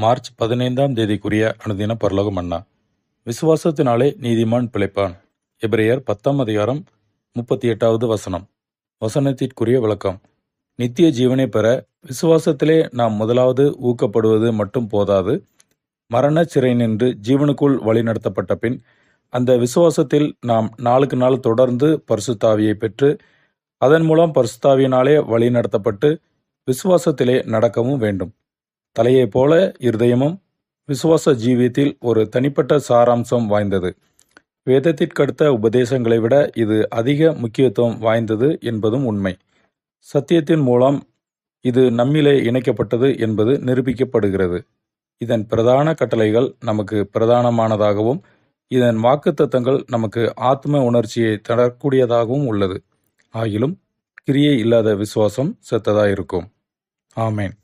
March பதினைந்தாம் தேதிக்குரிய அனுதின பரலோகம் அண்ணா. விசுவாசத்தினாலே நீதிமான் பிழைப்பான். எபிரேயர் பத்தாம் அதிகாரம் முப்பத்தி எட்டாவது வசனம். வசனத்திற்குரிய விளக்கம். நித்திய ஜீவனை பெற விசுவாசத்திலே நாம் முதலாவது ஊக்கப்படுவது மட்டும் போதாது. மரண சிறை நின்று ஜீவனுக்குள் வழிநடத்தப்பட்ட பின் அந்த விசுவாசத்தில் நாம் நாளுக்கு நாள் தொடர்ந்து பரிசுத்தாவியை பெற்று அதன் மூலம் பரிசுத்தாவியினாலே வழிநடத்தப்பட்டு விசுவாசத்திலே நடக்கவும் வேண்டும். தலையைப் போல இருதயமும் விசுவாச ஜீவியத்தில் ஒரு தனிப்பட்ட சாராம்சம் வாய்ந்தது. வேதத்திற்கடுத்த உபதேசங்களை விட இது அதிக முக்கியத்துவம் வாய்ந்தது என்பதும் உண்மை. சத்தியத்தின் மூலம் இது நம்மிலே இணைக்கப்பட்டது என்பது நிரூபிக்கப்படுகிறது. இதன் பிரதான கட்டளைகள் நமக்கு பிரதானமானதாகவும் இதன் வாக்குத்தத்தங்கள் நமக்கு ஆத்ம உணர்ச்சியை தரக்கூடியதாகவும் உள்ளது. ஆகிலும் கிரியை இல்லாத விசுவாசம் செத்ததாயிருக்கும். ஆமேன்.